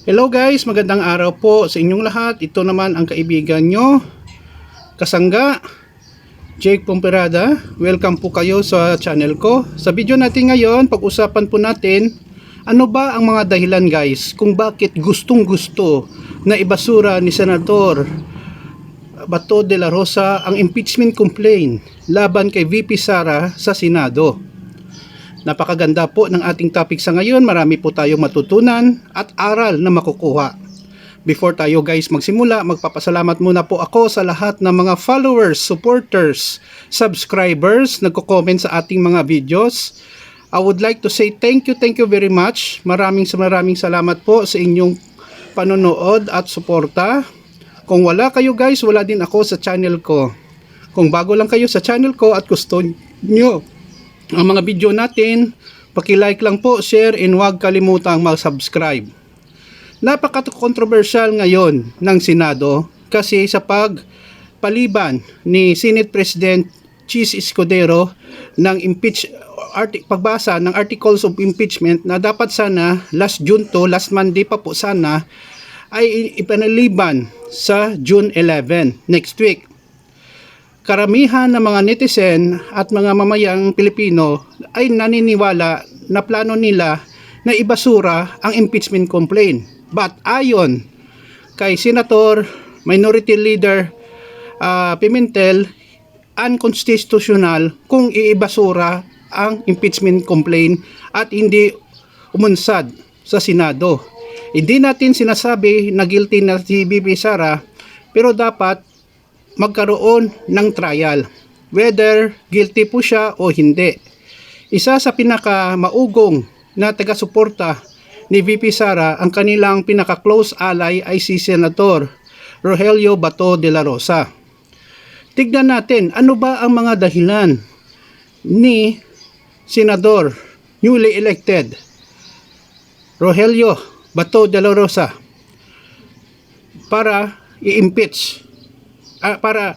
Hello guys, magandang araw po sa inyong lahat. Ito naman ang kaibigan nyo, kasangga, Jake Pomperada. Welcome po kayo sa channel ko. Sa video natin ngayon, pag-usapan po natin ano ba ang mga dahilan guys kung bakit gustong gusto na ibasura ni Senador Bato de la Rosa ang impeachment complaint laban kay VP Sara sa Senado. Napakaganda po ng ating topic sa ngayon. Marami po tayong matutunan at aral na makukuha. Before tayo guys magsimula, magpapasalamat muna po ako sa lahat ng mga followers, supporters, subscribers, nagko-comment sa ating mga videos. I would like to say thank you, thank you very much. Maraming maraming salamat po sa inyong panonood at suporta. Kung wala kayo guys, wala din ako sa channel ko. Kung bago lang kayo sa channel ko at gusto nyo ang mga video natin, paki-like lang po, share, and huwag kalimutang mag-subscribe. Napaka-controversial ngayon ng Senado kasi sa pagpaliban ni Senate President Chis Escudero ng impeach arti, pagbasa ng articles of impeachment na dapat sana last June to, last Monday pa po sana ay ipanaliban sa June 11 next week karamihan ng mga netizen at mga mamayang Pilipino ay naniniwala na plano nila na ibasura ang impeachment complaint. But ayon kay Senator Minority Leader uh, Pimentel, unconstitutional kung iibasura ang impeachment complaint at hindi umunsad sa Senado. Hindi natin sinasabi na guilty na si Bibi Sara pero dapat magkaroon ng trial whether guilty po siya o hindi. Isa sa pinaka maugong na taga-suporta ni VP Sara ang kanilang pinaka-close ally ay si Senator Rogelio Bato de la Rosa. Tignan natin ano ba ang mga dahilan ni Senador newly elected Rogelio Bato de la Rosa para i-impeach ah, para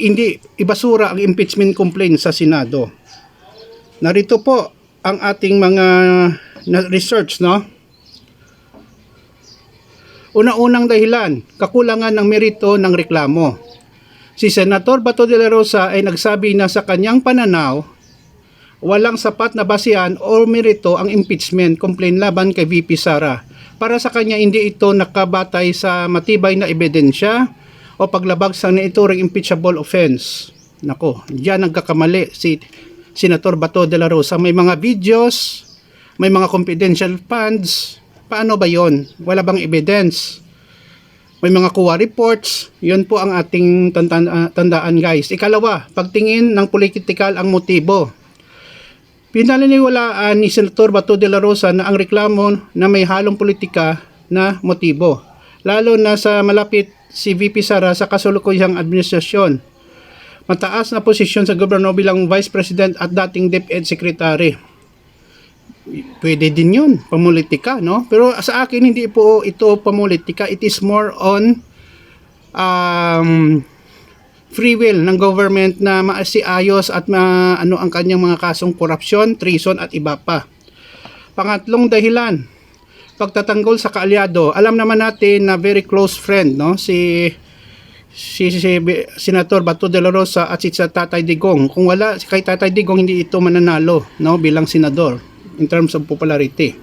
hindi ibasura ang impeachment complaint sa Senado. Narito po ang ating mga research, no? Una-unang dahilan, kakulangan ng merito ng reklamo. Si Senator Bato de la Rosa ay nagsabi na sa kanyang pananaw, walang sapat na basihan o merito ang impeachment complaint laban kay VP Sara. Para sa kanya, hindi ito nakabatay sa matibay na ebidensya, o paglabag sa naituring impeachable offense. Nako, diyan nagkakamali si Senator Bato de la Rosa. May mga videos, may mga confidential funds. Paano ba yon? Wala bang evidence? May mga kuha reports. Yun po ang ating uh, tandaan guys. Ikalawa, pagtingin ng political ang motibo. Pinaliniwalaan ni Senator Bato de la Rosa na ang reklamo na may halong politika na motibo. Lalo na sa malapit si VP Sara sa kasulukuyang administrasyon. Mataas na posisyon sa gobyerno bilang Vice President at dating DepEd Secretary. Pwede din yun, pamulitika, no? Pero sa akin, hindi po ito pamulitika. It is more on um, free will ng government na maasiayos at ma, ano ang kanyang mga kasong korupsyon, treason at iba pa. Pangatlong dahilan, pagtatanggol sa kaalyado, alam naman natin na very close friend no si si, si, si Senator Bato de la Rosa at si Tatay Digong. Kung wala si kay Tatay Digong hindi ito mananalo no bilang senador in terms of popularity.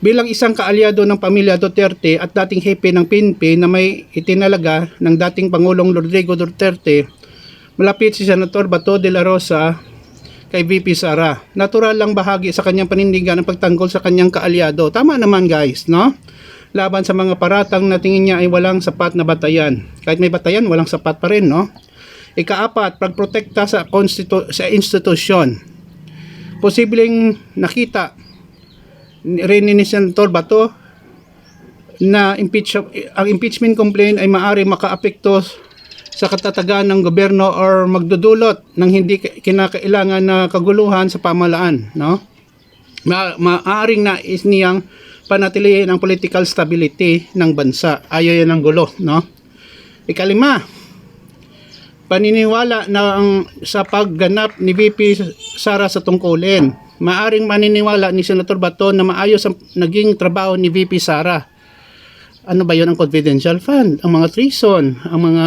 Bilang isang kaalyado ng pamilya Duterte at dating hepe ng PNP na may itinalaga ng dating Pangulong Rodrigo Duterte, malapit si Senator Bato de la Rosa kay VP Sara. Natural lang bahagi sa kanyang panindigan ang pagtanggol sa kanyang kaalyado. Tama naman guys, no? Laban sa mga paratang na tingin niya ay walang sapat na batayan. Kahit may batayan, walang sapat pa rin, no? Ikaapat, pagprotekta sa, konstitu- sa institusyon. Posibleng nakita rin ni Senator Bato na impeach, ang impeachment complaint ay maari makaapekto sa katatagan ng gobyerno or magdudulot ng hindi kinakailangan na kaguluhan sa pamalaan, no? Ma maaring nais niyang panatilihin ang political stability ng bansa. Ayaw yan ng gulo, no? Ikalima, paniniwala na ang sa pagganap ni VP Sara sa tungkulin. Maaring maniniwala ni Senator Bato na maayos ang naging trabaho ni VP Sara ano ba yun ang confidential fund, ang mga treason, ang mga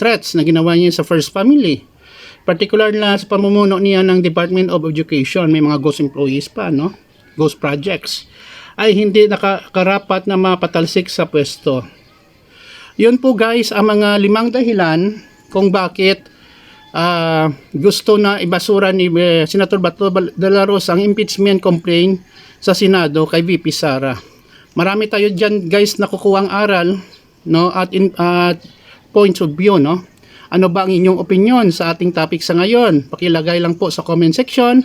threats na ginawa niya sa first family. Particular na sa pamumuno niya ng Department of Education, may mga ghost employees pa, no? Ghost projects ay hindi nakakarapat na mapatalsik sa pwesto. Yun po guys ang mga limang dahilan kung bakit ah, gusto na ibasura ni eh, Senator Bato de la Rosa ang impeachment complaint sa Senado kay VP Sara. Marami tayo diyan guys na kukuhang aral no at in, at points of view no. Ano ba ang inyong opinion sa ating topic sa ngayon? Pakilagay lang po sa comment section.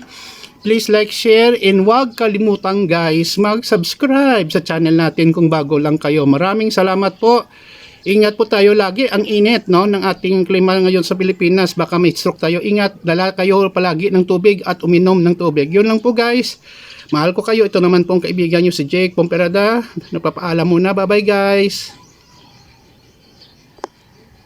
Please like, share, and huwag kalimutang guys mag-subscribe sa channel natin kung bago lang kayo. Maraming salamat po. Ingat po tayo lagi. Ang init no, ng ating klima ngayon sa Pilipinas. Baka may stroke tayo. Ingat, dala kayo palagi ng tubig at uminom ng tubig. Yun lang po guys. Mahal ko kayo. Ito naman pong kaibigan nyo si Jake Pomperada. Napapaalam muna. Bye-bye guys.